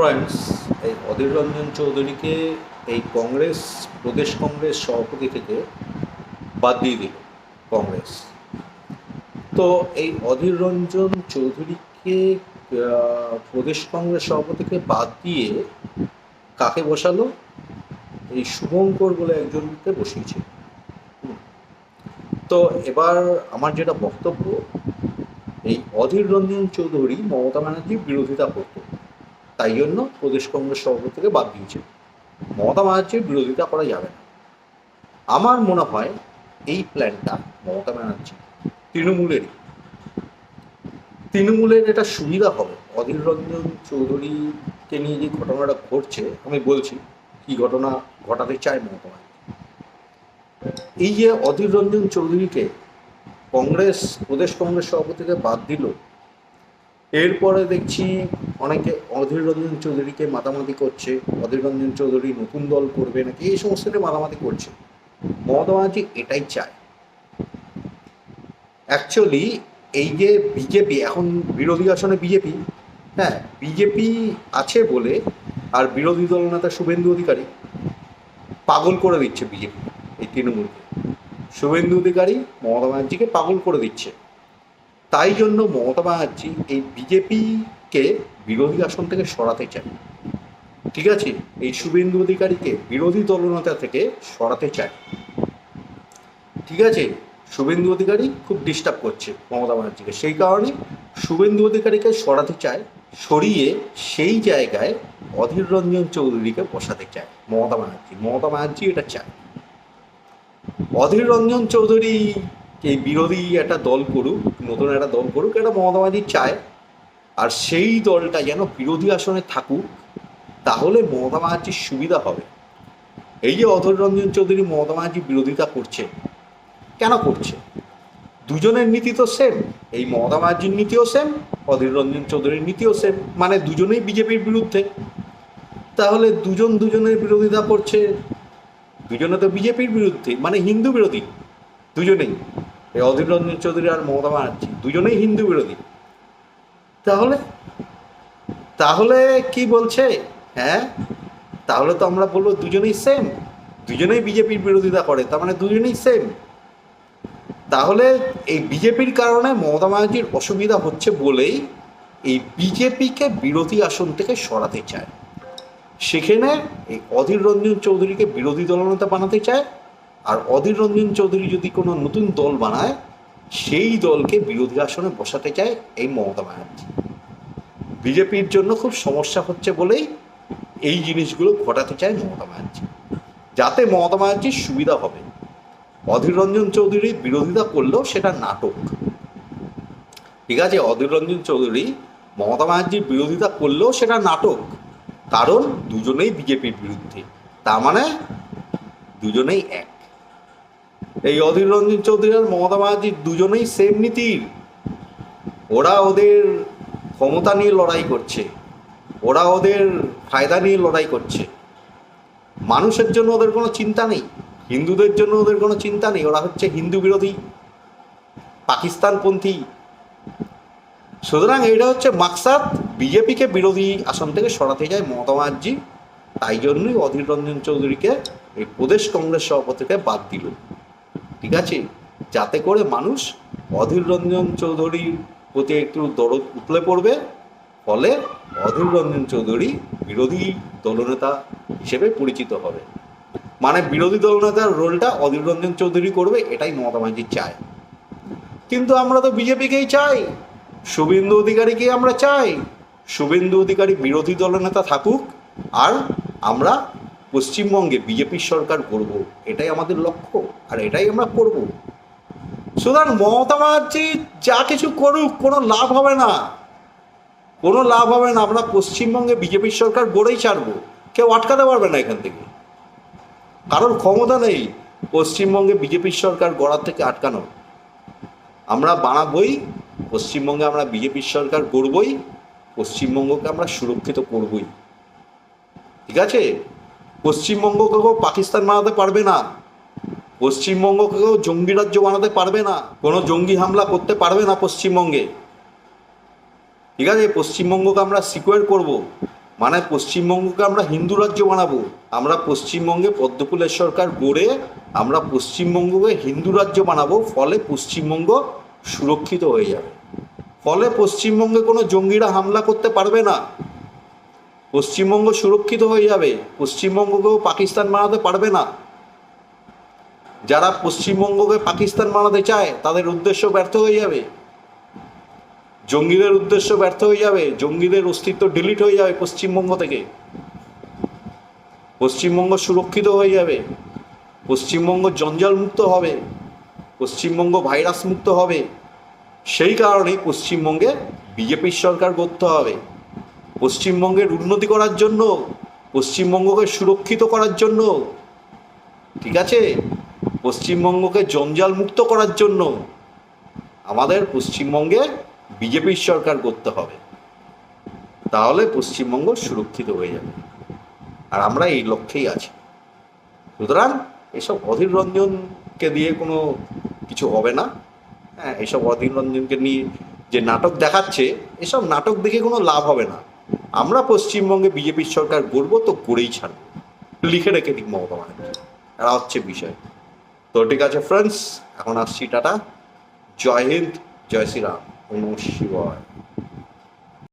Friends এই অধীর রঞ্জন চৌধুরীকে এই কংগ্রেস, প্রদেশ কংগ্রেস সভাপতি থেকে বাদ দিয়ে দিল কংগ্রেস। তো এই অধীর রঞ্জন চৌধুরীকে প্রদেশ কংগ্রেস সভাপতিকে বাদ দিয়ে কাকে বসালো? এই শুভঙ্কর বলে একজনকে বসিয়েছে। তো এবার আমার যেটা বক্তব্য, এই অধীর রঞ্জন চৌধুরী মমতা ব্যানার্জির বিরোধিতা করত। তাই জন্য প্রদেশ কংগ্রেস সভাপতি থেকে বাদ দিয়েছে। মমতা ব্যানার্জির বিরোধিতা করা যাবে না। আমার মনে হয় এই প্ল্যানটা মমতা ব্যানার্জি, তৃণমূলেরই। তৃণমূলের এটা সুবিধা হবে। অধীর রঞ্জন চৌধুরীকে নিয়ে যে ঘটনাটা ঘটছে, আমি বলছি, কি ঘটনা ঘটাতে চায় মমতা এই যে অধীর রঞ্জন চৌধুরীকে কংগ্রেস, প্রদেশ কংগ্রেস সভাপতিকে বাদ দিল, এরপরে দেখছি অনেকে অধীর রঞ্জন চৌধুরীকে মাতামাতি করছে, অধীর রঞ্জন চৌধুরী নতুন দল করবে নাকি? এই সমস্ত নিয়ে মাতামাতি করছে। মমতা ব্যানার্জি এটাই চায়। অ্যাকচুয়ালি এই যে বিজেপি, এখন বিরোধী আসনে বিজেপি হ্যাঁ বিজেপি আছে বলে আর বিরোধী দল নেতা শুভেন্দু অধিকারী পাগল করে দিচ্ছে বিজেপি, এই তৃণমূলকে। শুভেন্দু অধিকারী মমতা ব্যানার্জিকে পাগল করে দিচ্ছে। তাই জন্য মমতা ব্যানার্জি এই বিজেপিকে বিরোধী আসন থেকে সরাতে চায়। ঠিক আছে? এই শুভেন্দু অধিকারীকে বিরোধী দলনেতা থেকে সরাতে চায়। ঠিক আছে? শুভেন্দু অধিকারী খুব ডিস্টার্ব করছে মমতা ব্যানার্জিকে। সেই কারণে শুভেন্দু অধিকারীকে সরাতে চায়, সরিয়ে সেই জায়গায় অধীর রঞ্জন চৌধুরীকে বসাতে চায় মমতা ব্যানার্জি। মমতা ব্যানার্জি এটা চায়। অধীর রঞ্জন চৌধুরী এই বিরোধী একটা দল করুক, নতুন একটা দল করুক, এটা মমতা ব্যানার্জি চায়। আর সেই দলটা যেন বিরোধী আসনে থাকুক, তাহলে মমতা ব্যানার্জির সুবিধা হবে। এই যে অধীর রঞ্জন চৌধুরী মমতা ব্যানার্জি বিরোধিতা করছে, কেন করছে? দুজনের নীতি তো সেম এই মমতা ব্যানার্জির নীতিও সেম অধীর রঞ্জন চৌধুরীর নীতিও সেম মানে দুজনেই বিজেপির বিরুদ্ধে। তাহলে দুজন দুজনের বিরোধিতা করছে, দুজনে তো বিজেপির বিরুদ্ধে মানে হিন্দু বিরোধী, দুজনেই। এই অধীর রঞ্জন চৌধুরী আর মমতা ব্যানার্জি, দুজনেই হিন্দু বিরোধী। তাহলে? তাহলে কি বলছে? হ্যাঁ? তাহলে তো আমরা বলব দুজনেই সেম দুজনেই বিজেপির বিরোধিতা করে, তার মানে দুজনেই সেম তাহলে এই বিজেপির কারণে মমতা ব্যানার্জির অসুবিধা হচ্ছে বলেই এই বিজেপিকে বিরোধী আসন থেকে সরাতে চায়। সেখানে এই অধীর রঞ্জন চৌধুরীকে বিরোধী দলনেতা বানাতে চায়। আর অধীর রঞ্জন চৌধুরী যদি কোনো নতুন দল বানায় সেই দলকে বিরোধী আসনে বসাতে চায় এই মমতা ব্যানার্জি। বিজেপির জন্য খুব সমস্যা হচ্ছে বলেই এই জিনিসগুলো ঘটাতে চায় মমতা ব্যানার্জি। যাতে মমতা ব্যানার্জির সুবিধা হবে। অধীর রঞ্জন চৌধুরী বিরোধিতা করলেও সেটা নাটক। ঠিক আছে, অধীর রঞ্জন চৌধুরী মমতা ব্যানার্জির বিরোধিতা করলেও সেটা নাটক। কারণ দুজনেই বিজেপির বিরুদ্ধে। তার মানে দুজনেই এক। এই অধীর রঞ্জন চৌধুরী আর মমতা ব্যানার্জি দুজনেই সেম নীতির। ওরা ওদের ক্ষমতা নিয়ে লড়াই করছে। ওরা ওদের ফায়দা নিয়ে লড়াই করছে। মানুষের জন্য ওদের কোনো চিন্তা নেই। হিন্দুদের জন্য ওদের কোনো চিন্তা নেই। ওরা হচ্ছে হিন্দু বিরোধী, পাকিস্তানপন্থী। সুতরাং এটা হচ্ছে মাকসাদ। বিজেপিকে বিরোধী আসন থেকে সরাতে যায় মমতা ব্যানার্জি। তাই জন্যই অধীর রঞ্জন চৌধুরীকে এই প্রদেশ কংগ্রেস সভাপতিকে বাদ দিল। ঠিক আছে? যাতে করে মানুষ অধীর রঞ্জন চৌধুরীর প্রতি একটু দরদ উতলে পড়বে, ফলে অধীর রঞ্জন চৌধুরী বিরোধী দলনেতা হিসেবে পরিচিত হবে। মানে বিরোধী দলনেতার রোলটা অধীর রঞ্জন চৌধুরী করবে, এটাই মমতা ব্যানার্জি চায়। কিন্তু আমরা তো বিজেপিকেই চাই, শুভেন্দু অধিকারীকে আমরা চাই। শুভেন্দু অধিকারী বিরোধী দলনেতা থাকুক, আর আমরা পশ্চিমবঙ্গে বিজেপির সরকার করব, এটাই আমাদের লক্ষ্য, আর এটাই আমরা করব। সুতরাং মমতা ব্যানার্জি যা কিছু করুক, কোনো লাভ হবে না। কোনো লাভ হবে না, আমরা পশ্চিমবঙ্গে বিজেপির সরকার গড়েই ছাড়বো। কেউ আটকাতে পারবে না এখান থেকে। কারোর ক্ষমতা নেই পশ্চিমবঙ্গে বিজেপির সরকার গড়ার থেকে আটকানো আমরা বানাবই, পশ্চিমবঙ্গে আমরা বিজেপির সরকার গড়বই, পশ্চিমবঙ্গকে আমরা সুরক্ষিত করবই। ঠিক আছে? পশ্চিমবঙ্গকে কেউ পাকিস্তান বানাতে পারবে না। পশ্চিমবঙ্গকে কেউ জঙ্গি রাজ্য বানাতে পারবে না। কোনো জঙ্গি হামলা করতে পারবে না পশ্চিমবঙ্গে। ঠিক আছে, পশ্চিমবঙ্গকে আমরা সিকিউর করব। মানে পশ্চিমবঙ্গকে আমরা হিন্দু রাজ্য বানাবো। আমরা পশ্চিমবঙ্গে পদ্মফুলের সরকার গড়ে আমরা পশ্চিমবঙ্গকে হিন্দু রাজ্য বানাবো। ফলে পশ্চিমবঙ্গ সুরক্ষিত হয়ে যাবে। ফলে পশ্চিমবঙ্গে কোনো জঙ্গিরা হামলা করতে পারবে না। পশ্চিমবঙ্গ সুরক্ষিত হয়ে যাবে। পশ্চিমবঙ্গকেও পাকিস্তান বানাতে পারবে না। যারা পশ্চিমবঙ্গকে পাকিস্তান বানাতে চায়, তাদের উদ্দেশ্য ব্যর্থ হয়ে যাবে। জঙ্গিদের উদ্দেশ্য ব্যর্থ হয়ে যাবে। জঙ্গিদের অস্তিত্ব ডিলিট হয়ে যাবে পশ্চিমবঙ্গ থেকে। পশ্চিমবঙ্গ সুরক্ষিত হয়ে যাবে। পশ্চিমবঙ্গ জঞ্জাল মুক্ত হবে। পশ্চিমবঙ্গ ভাইরাস মুক্ত হবে। সেই কারণেই পশ্চিমবঙ্গে বিজেপির সরকার করতে হবে। পশ্চিমবঙ্গের উন্নতি করার জন্য, পশ্চিমবঙ্গকে সুরক্ষিত করার জন্য, ঠিক আছে? পশ্চিমবঙ্গকে জঞ্জাল মুক্ত করার জন্য আমাদের পশ্চিমবঙ্গে বিজেপির সরকার করতে হবে। তাহলে পশ্চিমবঙ্গ সুরক্ষিত হয়ে যাবে। আর আমরা এই লক্ষ্যেই আছি। সুতরাং এসব অধীর রঞ্জনকে দিয়ে কোনো কিছু হবে না। হ্যাঁ এসব অধীর রঞ্জনকে নিয়ে যে নাটক দেখাচ্ছে, এসব নাটক দেখে কোনো লাভ হবে না। আমরা পশ্চিমবঙ্গে বিজেপির সরকার গড়ব তো করেই ছাড়ব। লিখে রেখে দিক মমতা ব্যানার্জি। এরা হচ্ছে বিষয়। তো ঠিক আছে ফ্রেন্ডস এখন আসছি টাটা। জয় হিন্দ, জয় শ্রীরাম। নম শিবায়।